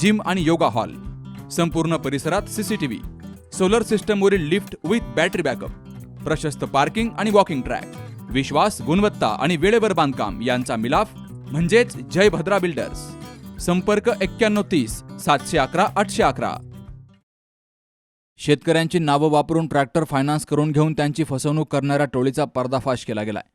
Gym आणि yoga hall. संपूर्ण परिसरात सीसीटीव्ही सोलर सिस्टमवरील लिफ्ट विथ बॅटरी बॅकअप. प्रशस्त पार्किंग आणि वॉकिंग ट्रॅक. विश्वास गुणवत्ता आणि वेळेवर बांधकाम यांचा मिलाफ म्हणजेच जय भद्रा बिल्डर्स. संपर्क एक्क्याण्णव तीस सातशे अकरा आठशे अकरा. शेतकऱ्यांची नावं वापरून ट्रॅक्टर फायनान्स करून घेऊन त्यांची फसवणूक करणाऱ्या टोळीचा पर्दाफाश केला गेलाय.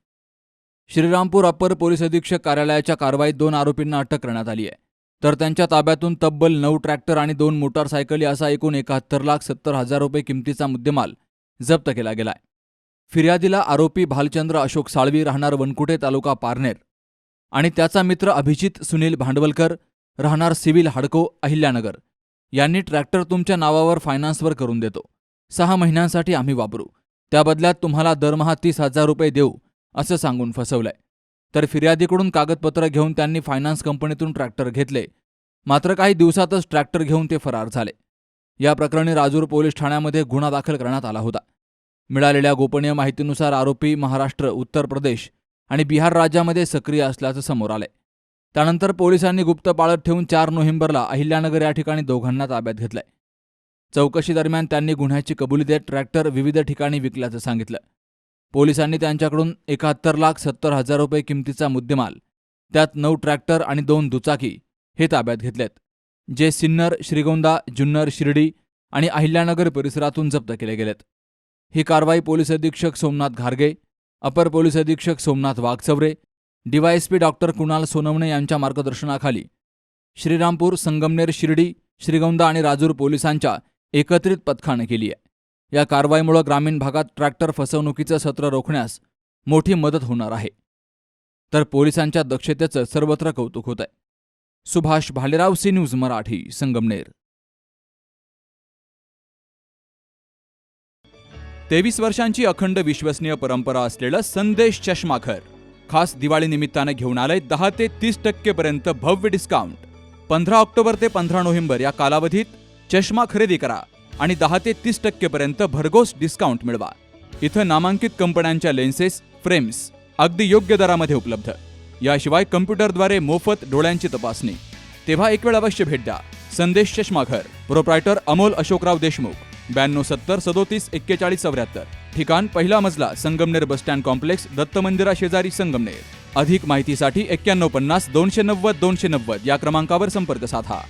श्रीरामपूर अप्पर पोलीस अधीक्षक कार्यालयाच्या कारवाईत दोन आरोपींना अटक करण्यात आली आहे. तर त्यांच्या ताब्यातून तब्बल नऊ ट्रॅक्टर आणि दोन मोटारसायकली असा एकूण एकाहत्तर लाख सत्तर हजार रुपये किमतीचा मुद्देमाल जप्त केला गेलाय. फिर्यादीला आरोपी भालचंद्र अशोक साळवी राहणार वनकुटे तालुका पारनेर आणि त्याचा मित्र अभिजित सुनील भांडवलकर राहणार सिव्हिल हाडको अहिल्यानगर. यांनी ट्रॅक्टर तुमच्या नावावर फायनान्सवर करून देतो. सहा महिन्यांसाठी आम्ही वापरू. त्या बदल्यात तुम्हाला दरमहा तीस हजार रुपये देऊ असं सांगून फसवलंय. तर फिर्यादीकडून कागदपत्र घेऊन त्यांनी फायनान्स कंपनीतून ट्रॅक्टर घेतले. मात्र काही दिवसातच ट्रॅक्टर घेऊन ते फरार झाले. या प्रकरणी राजूर पोलीस ठाण्यामध्ये गुन्हा दाखल करण्यात आला होता. मिळालेल्या गोपनीय माहितीनुसार आरोपी महाराष्ट्र उत्तर प्रदेश आणि बिहार राज्यामध्ये सक्रिय असल्याचं समोर आलंय. त्यानंतर पोलिसांनी गुप्त पाळत ठेवून चार नोव्हेंबरला अहिल्यानगर या ठिकाणी दोघांना ताब्यात घेतलंय. चौकशी दरम्यान त्यांनी गुन्ह्याची कबुली देत ट्रॅक्टर विविध ठिकाणी विकल्याचं सांगितलं. पोलिसांनी त्यांच्याकडून एकाहत्तर लाख सत्तर हजार रुपये किमतीचा मुद्देमाल त्यात नऊ ट्रॅक्टर आणि दोन दुचाकी हे ताब्यात घेतलेत जे सिन्नर श्रीगोंदा जुन्नर शिर्डी आणि अहिल्यानगर परिसरातून जप्त केले गेलेत. ही कारवाई पोलीस अधीक्षक सोमनाथ घारगे अपर पोलीस अधीक्षक सोमनाथ वाघचवरे डीवायएसपी डॉक्टर कुणाल सोनवणे यांच्या मार्गदर्शनाखाली श्रीरामपूर संगमनेर शिर्डी श्रीगोंदा आणि राजूर पोलिसांच्या एकत्रित पथकानं केली आहे. या कारवाईमुळे ग्रामीण भागात ट्रॅक्टर फसवणुकीचं सत्र रोखण्यास मोठी मदत होणार आहे. तर पोलिसांच्या दक्षतेचं सर्वत्र कौतुक होत आहे सुभाष भालेराव सी न्यूज मराठी संगमनेर. तेवीस वर्षांची अखंड विश्वसनीय परंपरा असलेलं संदेश चष्माखर खास दिवाळी निमित्तानं घेऊन आलंय दहा ते तीस टक्केपर्यंत भव्य डिस्काउंट पंधरा ऑक्टोबर ते पंधरा नोव्हेंबर या कालावधीत चष्मा खरेदी करा. आणि दहा ते तीस टक्केपर्यंत भरघोस डिस्काउंट मिळवा. इथं नामांकित कंपन्यांच्या लेन्सेस फ्रेम्स अगदी योग्य दरामध्ये उपलब्ध. याशिवाय कम्प्युटरद्वारे मोफत डोळ्यांची तपासणी. तेव्हा एक वेळ अवश्य भेट द्या. संदेश चष्माघर. प्रोप्रायटर अमोल अशोकराव देशमुख. ब्याण्णव सत्तर सदोतीस एक्केचाळीस चौऱ्याहत्तर. ठिकाण पहिला मजला Sangamner bus stand complex Datta मंदिरा शेजारी संगमनेर. अधिक माहितीसाठी एक्क्याण्णव पन्नास दोनशे नव्वद दोनशे नव्वद या क्रमांकावर संपर्क साधा.